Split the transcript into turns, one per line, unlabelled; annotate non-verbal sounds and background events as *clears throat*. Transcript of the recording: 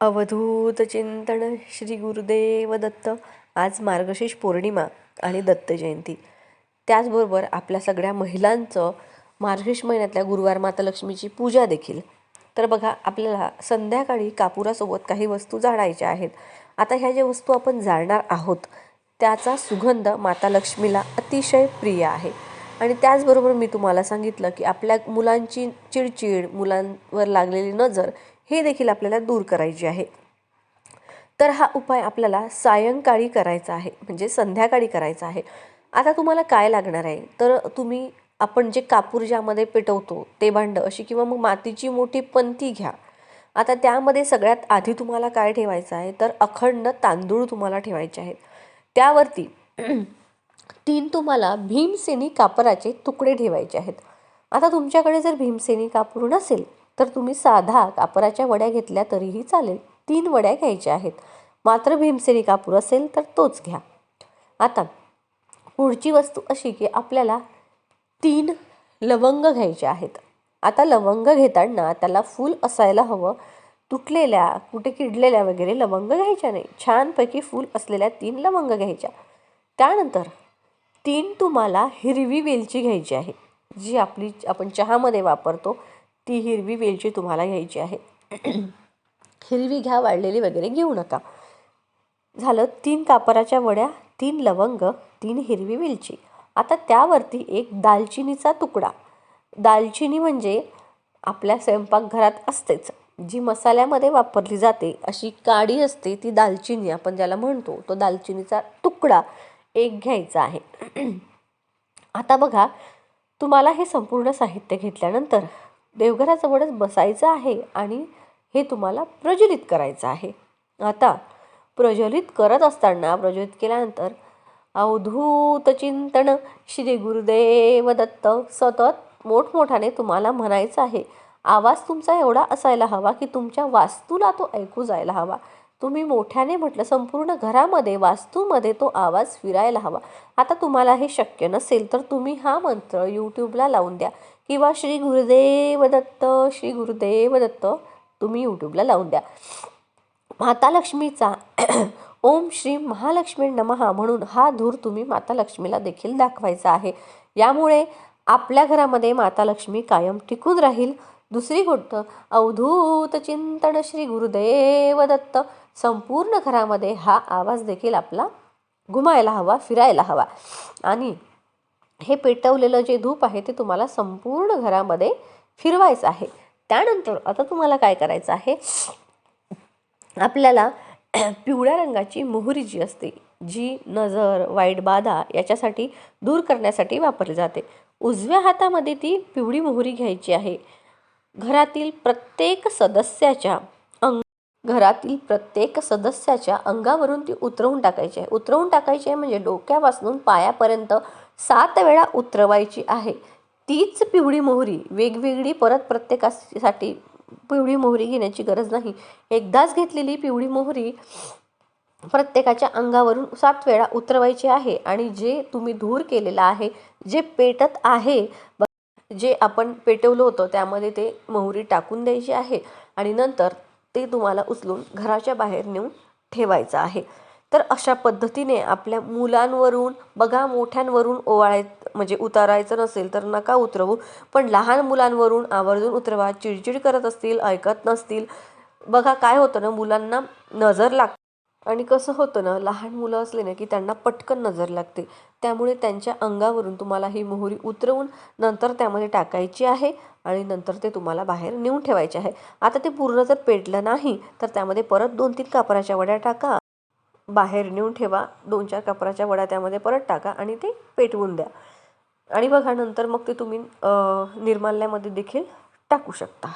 अवधूत चिंतन श्री गुरुदेव दत्त आज मार्गशीर्ष पौर्णिमा आणि दत्त जयंती. त्याचबरोबर आपल्या सगळ्या महिलांचं मार्गशीर्ष महिन्यातल्या गुरुवार माता लक्ष्मीची पूजा देखील. तर बघा आपल्याला संध्याकाळी कापुरासोबत काही वस्तू जाळायच्या आहेत. आता ह्या ज्या वस्तू आपण जाळणार आहोत त्याचा सुगंध माता लक्ष्मीला अतिशय प्रिय आहे. आणि त्याचबरोबर मी तुम्हाला सांगितलं की आपल्या मुलांची चिडचिड मुलांवर लागलेली नजर हे देखील आपल्याला दूर करायची आहे. तर हा उपाय आपल्याला सायंकाळी करायचा आहे म्हणजे संध्याकाळी करायचा आहे. आता तुम्हाला काय लागणार आहे? तर तुम्ही आपण जे कापूर ज्यामध्ये पेटवतो ते भांडं अशी किंवा मग मातीची मोठी पंती घ्या. आता त्यामध्ये सगळ्यात आधी तुम्हाला काय ठेवायचं आहे? तर अखंड तांदूळ तुम्हाला ठेवायचे आहेत. त्यावरती *clears throat* तीन तुम्हाला भीमसेनी कापराचे तुकडे ठेवायचे आहेत. आता तुमच्याकडे जर भीमसेनी कापूर नसेल तर तुम्ही साधा कापराच्या वड्या घेतल्या तरीही चालेल. तीन वड्या घ्यायच्या आहेत. मात्र भीमसेनी कापूर असेल तर तोच घ्या. आता पुढची वस्तू अशी की आपल्याला तीन लवंग घ्यायचे आहेत. आता लवंग घेताना त्याला फूल असायला हवं. तुटलेल्या कुठे किडलेल्या वगैरे लवंग घ्यायच्या नाही. छानपैकी फूल असलेल्या तीन लवंग घ्यायच्या. त्यानंतर तीन तुम्हाला हिरवी वेलची घ्यायची आहे. जी आपली आपण चहामध्ये वापरतो. ती हिरवी वेलची तुम्हाला घ्यायची आहे. हिरवी घ्या वाळलेली वगैरे घेऊ नका. झालं तीन कापराच्या वड्या तीन लवंग तीन हिरवी वेलची. आता त्यावरती एक दालचिनीचा तुकडा. दालचिनी म्हणजे आपल्या स्वयंपाकघरात असतेच. जी मसाल्यामध्ये वापरली जाते अशी काडी असते ती दालचिनी आपण ज्याला म्हणतो तो दालचिनीचा तुकडा एक घ्यायचा आहे. आता बघा तुम्हाला हे संपूर्ण साहित्य घेतल्यानंतर देवघराजवळच बसायचं आहे आणि हे तुम्हाला प्रज्वलित करायचं आहे. आता प्रज्वलित करत असताना प्रज्वलित केल्यानंतर अवधूत चिंतन श्री गुरुदेव दत्त सतत मोठमोठ्याने तुम्हाला म्हणायचं आहे. आवाज तुमचा एवढा असायला हवा की तुमच्या वास्तूला तो ऐकू जायला हवा. तुम्ही मोठ्याने म्हटलं संपूर्ण घरामध्ये वास्तूमध्ये तो आवाज फिरायला हवा. आता तुम्हाला हे शक्य नसेल तर तुम्ही हा मंत्र यूट्यूबला लावून द्या. किंवा श्री गुरुदेव दत्त श्री गुरुदेव दत्त तुम्ही यूट्यूबला लावून द्या. माता लक्ष्मीचा *clears throat* ओम श्री महालक्ष्मी नमहा म्हणून हा धूर तुम्ही माता लक्ष्मीला देखील दाखवायचा आहे. यामुळे आपल्या घरामध्ये माता लक्ष्मी कायम टिकून राहील. दुसरी गोष्ट अवधूत चिंतन श्री गुरुदेव दत्त संपूर्ण घरामध्ये हा आवाज देखील आपला घुमायला हवा फिरायला हवा. आणि हे पेटवलेलं जे धूप आहे ते तुम्हाला संपूर्ण घरामध्ये फिरवायचं आहे. त्यानंतर आता तुम्हाला काय करायचं आहे? आपल्याला *clears throat* पिवळ्या रंगाची मोहरी जी असते जी नजर वाईट बाधा याच्यासाठी दूर करण्यासाठी वापरली जाते. उजव्या हातामध्ये ती पिवळी मोहरी घ्यायची आहे. घरातील प्रत्येक सदस्याच्या घरातील प्रत्येक सदस्याच्या अंगावरून ती उतरवून टाकायची आहे. उतरवून टाकायची आहे म्हणजे डोक्यापासून पायापर्यंत सात वेळा उतरवायची आहे. तीच पिवळी मोहरी वेगवेगळी परत प्रत्येकासाठी पिवळी मोहरी घेण्याची गरज नाही. एकदाच घेतलेली पिवळी मोहरी प्रत्येकाच्या अंगावरून सात वेळा उतरवायची आहे आणि जे तुम्ही धूर केलेला आहे जे पेटत आहे जे आपण पेटवलं होतं त्यामध्ये ते मोहरी टाकून द्यायची आहे. आणि नंतर ते तुम्हाला उचलून घराच्या बाहेर नेऊन ठेवायचं आहे. तर अशा पद्धतीने आपल्या मुलांवरून बघा मोठ्यांवरून ओवाळाय म्हणजे उतारायचं नसेल तर नका उतरवू. पण लहान मुलांवरून आवर्जून उतरवा चिडचिड करत असतील ऐकत नसतील. बघा काय होतं ना मुलांना नजर लाग आणि कसं होतं ना लहान मुलं असले ना की त्यांना पटकन नजर लागते. त्यामुळे त्यांच्या अंगावरून तुम्हाला ही मोहरी उतरवून नंतर त्यामध्ये टाकायची आहे आणि नंतर ते तुम्हाला बाहेर नेऊन ठेवायचे आहे. आता ते पूर्ण जर पेटलं नाही तर त्यामध्ये परत दोन तीन कापराच्या वड्या टाका. बाहेर नेऊन ठेवा. दोन चार कापराच्या वड्या त्यामध्ये परत टाका आणि ते पेटवून द्या. आणि बघा नंतर मग ते तुम्ही निर्माल्यामध्ये देखील टाकू शकता.